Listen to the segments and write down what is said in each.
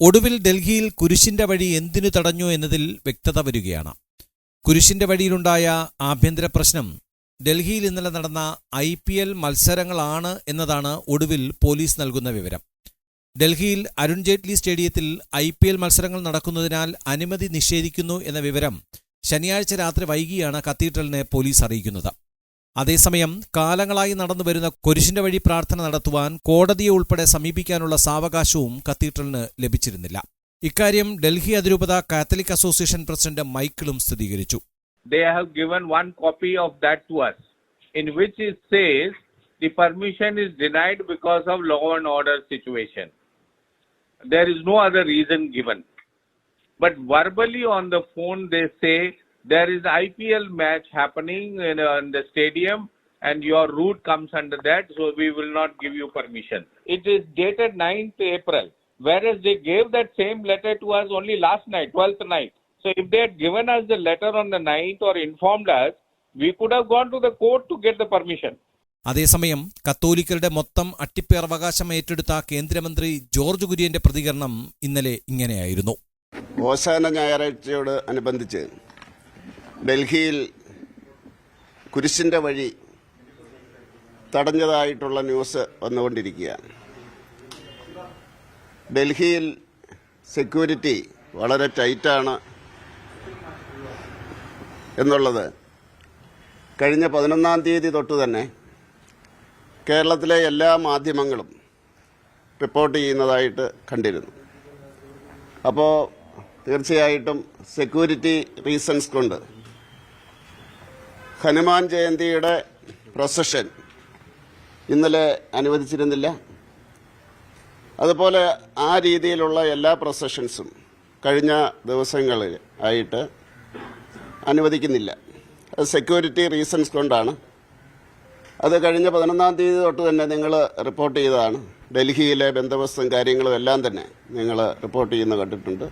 ഒടുവിൽ ഡൽഹിയിൽ കുരിശിന്റെ വഴി എന്തിനു തടഞ്ഞു എന്നതിൽ വ്യക്തത വരികയാണ്. കുരിശിന്റെ വഴിയിലുണ്ടായ ആഭ്യന്തര പ്രശ്നം ഡൽഹിയിൽ ഇന്നലെ നടന്ന ഐ പി എൽ മത്സരങ്ങളാണ് എന്നതാണ് ഒടുവിൽ പോലീസ് നൽകുന്ന വിവരം. ഡൽഹിയിൽ അരുൺ ജെയ്റ്റ്ലി സ്റ്റേഡിയത്തിൽ ഐ പി എൽ മത്സരങ്ങൾ നടക്കുന്നതിനാൽ അനുമതി നിഷേധിക്കുന്നു എന്ന വിവരം ശനിയാഴ്ച രാത്രി വൈകിയാണ് കത്തീഡ്രലിനെ പോലീസ് അറിയിക്കുന്നത്. അതേസമയം കാലങ്ങളായി നടന്നുവരുന്ന കുരിശിന്റെ വഴി പ്രാർത്ഥന നടത്തുവാൻ കോടതിയെ ഉൾപ്പെടെ സമീപിക്കാനുള്ള സാവകാശവും കത്തീഡ്രലിന് ലഭിച്ചിരുന്നില്ല ഇക്കാര്യം ഡൽഹി അതിരൂപത കാത്തലിക് അസോസിയേഷൻ പ്രസിഡന്റ് മൈക്കിളും സ്ഥിരീകരിച്ചു they have given one copy of that to us, in which it says the permission is denied because of law and order situation. There is no other reason given. But verbally on the phone, they say there is IPL match happening in, uh, in the stadium and your route comes under that, so we will not give you permission. It is dated 9th April, whereas they gave that same letter to us only last night, 12th night. So if they had given us the letter on the 9th or informed us, we could have gone to the court to get the permission. അതേസമയം കത്തോലിക്കരുടെ മൊത്തം അട്ടിപ്പേർവകാശം ഏറ്റെടുത്ത കേന്ദ്രമന്ത്രി George കുര്യന്റെ പ്രതികരണം ഇന്നലെ ഇങ്ങനെയായിരുന്നു ഓശാന ഞായറാഴ്ചയോട് അനുബന്ധിച്ച് ഡൽഹിയിൽ കുരിശിന്റെ വഴി തടഞ്ഞതായിട്ടുള്ള ന്യൂസ് വന്നുകൊണ്ടിരിക്കുകയാണ് ഡൽഹിയിൽ സെക്യൂരിറ്റി വളരെ ടൈറ്റാണ് എന്നുള്ളത്. കഴിഞ്ഞ പതിനൊന്നാം തീയതി തൊട്ട് തന്നെ കേരളത്തിലെ എല്ലാ മാധ്യമങ്ങളും റിപ്പോർട്ട് ചെയ്യുന്നതായിട്ട് കണ്ടിരുന്നു. അപ്പോൾ തീർച്ചയായിട്ടും സെക്യൂരിറ്റി റീസൺസ് കൊണ്ട് ഹനുമാൻ ജയന്തിയുടെ പ്രൊസഷൻ ഇന്നലെ അനുവദിച്ചിരുന്നില്ല. അതുപോലെ ആ രീതിയിലുള്ള എല്ലാ പ്രൊസഷൻസും കഴിഞ്ഞ ദിവസങ്ങളിൽ ആയിട്ട് അനുവദിക്കുന്നില്ല. അത് സെക്യൂരിറ്റി റീസൺസ് കൊണ്ടാണ്. അത് കഴിഞ്ഞ പതിനൊന്നാം തീയതി തൊട്ട് തന്നെ നിങ്ങൾ റിപ്പോർട്ട് ചെയ്തതാണ്. ഡൽഹിയിലെ ബന്ധവസ്തും കാര്യങ്ങളും എല്ലാം തന്നെ നിങ്ങൾ റിപ്പോർട്ട് ചെയ്യുന്ന കണ്ടിട്ടുണ്ട്.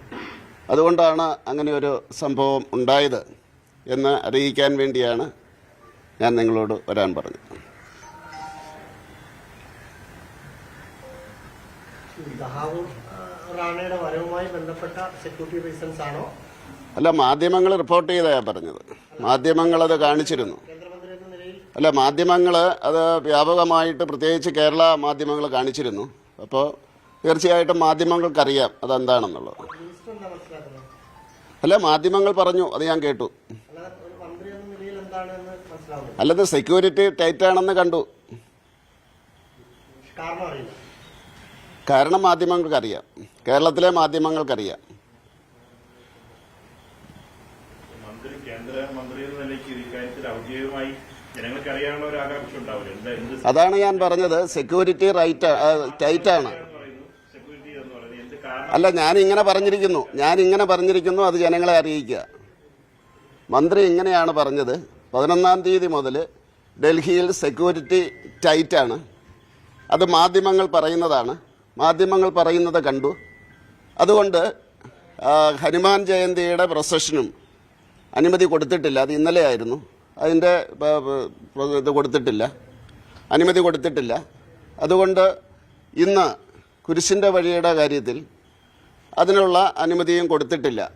അതുകൊണ്ടാണ് അങ്ങനെ ഒരു സംഭവം ഉണ്ടായത്. എന്ന് അറിയിക്കാൻ വേണ്ടിയാണ് ഞാൻ നിങ്ങളോട് വരാൻ പറഞ്ഞത്. ദഹാവൂർ റാണയുടെ വരവുമായി ബന്ധപ്പെട്ട സെക്യൂരിറ്റി റീസൺസ് ആണോ? അല്ല മാധ്യമങ്ങൾ റിപ്പോർട്ട് ചെയ്താ പറഞ്ഞത്. മാധ്യമങ്ങൾ അത് കാണിച്ചിരുന്നു. അല്ല മാധ്യമങ്ങൾ അത് വ്യാപകമായിട്ട് പ്രത്യേകിച്ച് കേരള മാധ്യമങ്ങൾ കാണിച്ചിരുന്നു. അപ്പോൾ തീർച്ചയായിട്ടും മാധ്യമങ്ങൾക്കറിയാം അതെന്താണെന്നുള്ളത്. അല്ല മാധ്യമങ്ങൾ പറഞ്ഞു അത് ഞാൻ കേട്ടു അല്ലാതെ ഒരു മന്ത്രി എന്ന നിലയിൽ എന്താണെന്ന് മനസ്സിലാവുന്നില്ല അല്ലത് സെക്യൂരിറ്റി ടൈറ്റ് ആണെന്ന് കണ്ടു. കാരണം മാധ്യമങ്ങൾക്കറിയാം. കേരളത്തിലെ മാധ്യമങ്ങൾക്കറിയാം. മന്ത്രി കേന്ദ്ര മന്ത്രി എന്ന നിലയ്ക്ക് ഇക്കാര്യത്തിൽ ഔദ്യോഗികമായി ജനങ്ങൾക്ക് അറിയാനുള്ള ഒരു ഉണ്ടാവില്ല. അതാണ് ഞാൻ പറഞ്ഞത്. സെക്യൂരിറ്റി റൈറ്റ് ടൈറ്റാണ് പറയുന്നു. സെക്യൂരിറ്റി എന്ന് പറയുന്നത് എന്ത് അല്ല ഞാൻ ഇങ്ങനെ പറഞ്ഞിരിക്കുന്നു. ഞാൻ ഇങ്ങനെ പറഞ്ഞിരിക്കുന്നു അത് ജനങ്ങളെ അറിയിക്കുക. മന്ത്രി ഇങ്ങനെയാണ് പറഞ്ഞത്. പതിനൊന്നാം തീയതി മുതൽ ഡൽഹിയിൽ സെക്യൂരിറ്റി ടൈറ്റാണ്. അത് മാധ്യമങ്ങൾ പറയുന്നതാണ്. മാധ്യമങ്ങൾ പറയുന്നത് കണ്ടു. അതുകൊണ്ട് ഹനുമാൻ ജയന്തിയുടെ പ്രൊസഷനും അനുമതി കൊടുത്തിട്ടില്ല. അത് ഇന്നലെ ആയിരുന്നു. അതിന്റെ ഇത് കൊടുത്തിട്ടില്ല. അനുമതി കൊടുത്തിട്ടില്ല. അതുകൊണ്ട് ഇന്ന് കുരിശിന്റെ വഴിയുടെ കാര്യത്തിൽ അതിനുള്ള അനുമതിയും കൊടുത്തിട്ടില്ല.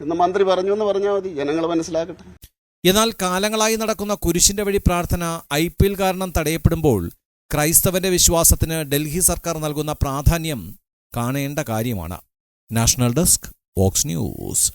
എന്ന് മന്ത്രി പറഞ്ഞു എന്ന് പറഞ്ഞാൽ മതി. ജനങ്ങൾ മനസ്സിലാക്കട്ടെ. എന്നാൽ കാലങ്ങളായി നടക്കുന്ന കുരിശിന്റെ വഴി പ്രാർത്ഥന ഐ പി എൽ കാരണം തടയപ്പെടുമ്പോൾ ക്രൈസ്തവന്റെ വിശ്വാസത്തിന് ഡൽഹി സർക്കാർ നൽകുന്ന പ്രാധാന്യം കാണേണ്ട കാര്യമാണ്. National desk Vox news.